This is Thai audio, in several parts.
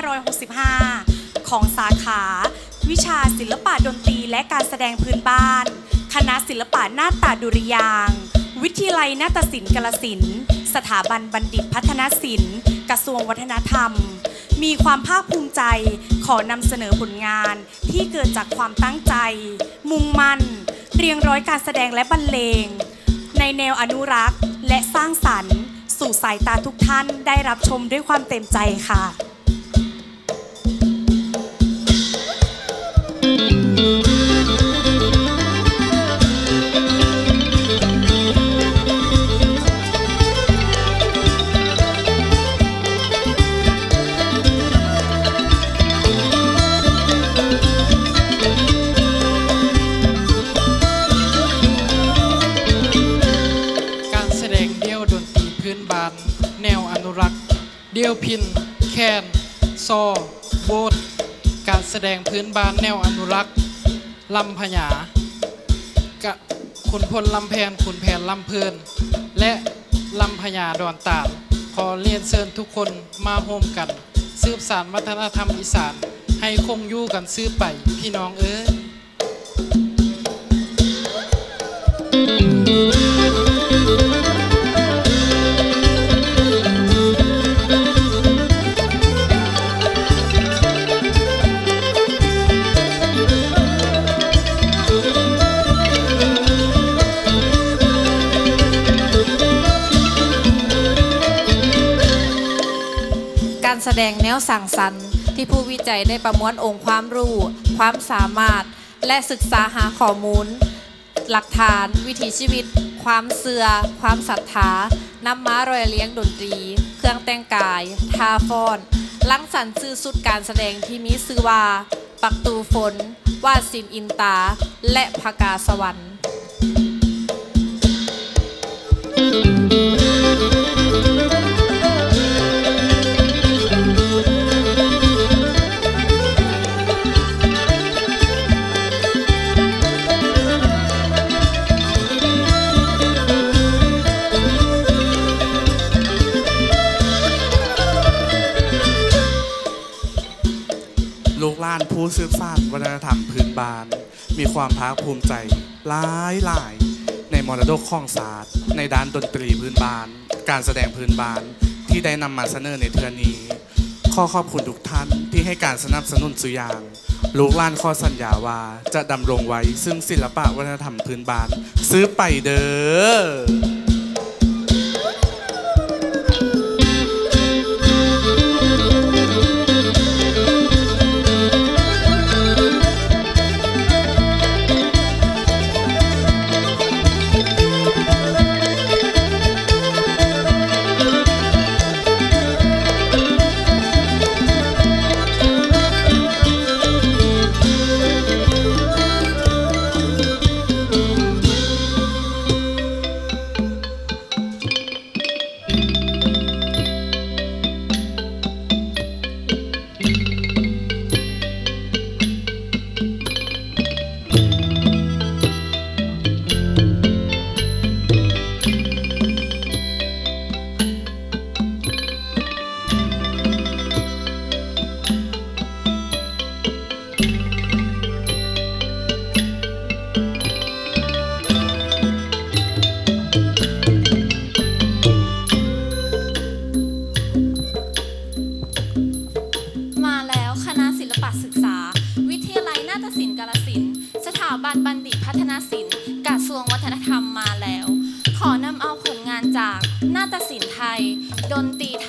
2565 ของสาขา วิชาศิลปะดนตรีและการแสดงพื้นบ้าน คณะศิลปะนาฏดุริยาง วิทยาลัยนาฏศิลป์กาลสินสถาบันบัณฑิตพัฒนศิลป์ กระทรวงวัฒนธรรม มีความภาคภูมิใจขอนำเสนอผลงานที่เกิดจากความตั้งใจ มุ่งมั่น เรียงร้อยการแสดงและบรรเลง ในแนวอนุรักษ์ และสร้างสรรค์ สู่สายตาทุกท่านได้รับชมด้วยความเต็มใจค่ะ ดี่ยวพิน แคนซอโบสการแสดงพื้นบ้านแนวอนุรักษ์ลำพญากะขุนพลลำแพนขุนแผนลำเพลิน และลำพญาดอนตาลขอเรียนเชิญทุกคนมาโฮมกัน สืบสานวัฒนธรรมอีสาน ให้คงอยู่กันซื้อไปพี่น้องเอ้ย ดงแนวสั่งสรรค์ ที่ผู้วิจัยได้ประมวลองค์ความรู้ ความสามารถ และศึกษาหาข้อมูล หลักฐาน วิถีชีวิต ความเสื่อความศรัทธานำม้ารอยเลี้ยงดนตรี เครื่องแต่งกาย ทาฟอนลังสรรค์ซื่อสุดการแสดงที่มีชื่อว่า ปักตูฝน วาดสินอินตา และพกาสวรรค์ สืบสานวัฒนธรรมพื้นบ้าน มีความภาคภูมิใจหลายหลาย ในมรดกของศาสตร์ ในด้านดนตรีพื้นบ้าน การแสดงพื้นบ้านที่ได้นำมาเสนอในเทือนี้ ขอขอบคุณทุกท่านที่ให้การสนับสนุนสุยาง ลูกล้านข้อสัญญาว่าจะดำรงไว้ซึ่งศิลปะวัฒนธรรมพื้นบ้าน ซื้อไปเด้อ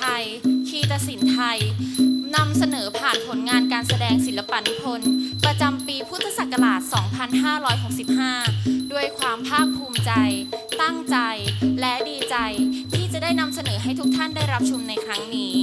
ไทย คีตศิลป์ไทยนำเสนอผ่านผลงานการแสดงศิลปนิพนธ์ประจำปีพุทธศักราช 2565 ด้วยความภาคภูมิใจ ตั้งใจ และดีใจ ที่จะได้นำเสนอให้ทุกท่านได้รับชมในครั้งนี้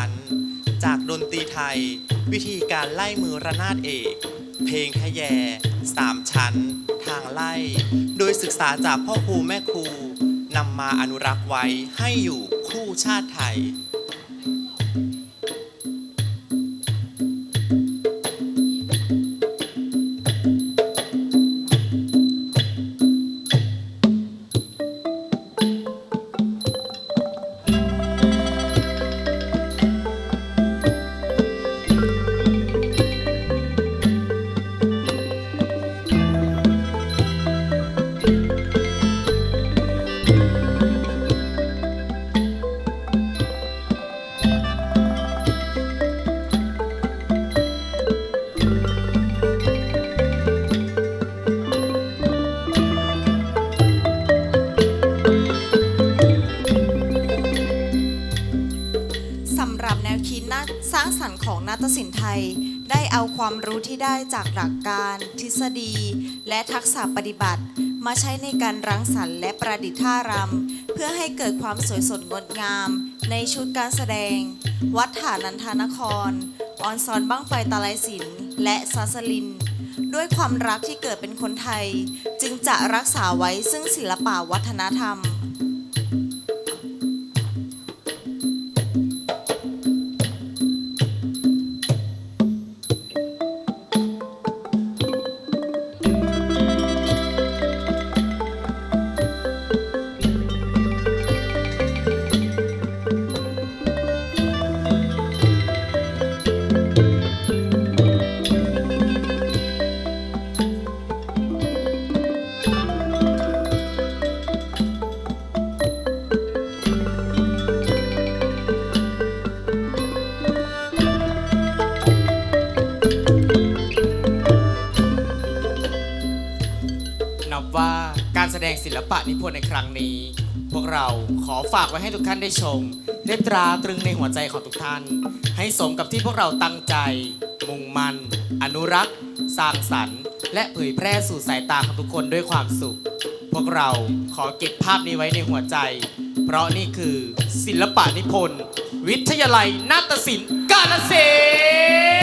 ัน จากดนตรีไทย วิธีการไล่มือระนาดเอก เพลงทะแยสามชั้น ทางไล่ โดยศึกษาจากพ่อครูแม่ครูนำมาอนุรักษ์ไว้ให้อยู่คู่ชาติไทย ศิลป์ไทยได้เอาความรู้ที่ได้จากหลักการ ทฤษฎี และทักษะปฏิบัติ มาใช้ในการรังสรรค์และประดิษฐ์ท่ารำ เพื่อให้เกิดความสวยสดงดงาม ในชุดการแสดง วัดฐานันทานคร ออนซอนบ้างไฟตะไลสินและซาสลิน ด้วยความรักที่เกิดเป็นคนไทย จึงจะรักษาไว้ซึ่งศิลปะวัฒนธรรม การแสดงศิลปะนิพนธ์ในครั้งนี้ พวกเราขอฝากไว้ให้ทุกท่านได้ชม ได้ตราตรึงในหัวใจของทุกท่าน ให้สมกับที่พวกเราตั้งใจ มุ่งมั่นอนุรักษ์ สร้างสรรค์ และเผยแพร่สู่สายตาของทุกคนด้วยความสุข พวกเราขอเก็บภาพนี้ไว้ในหัวใจ เพราะนี่คือศิลปะนิพนธ์ วิทยาลัยนาฏศิลป์กาลสิน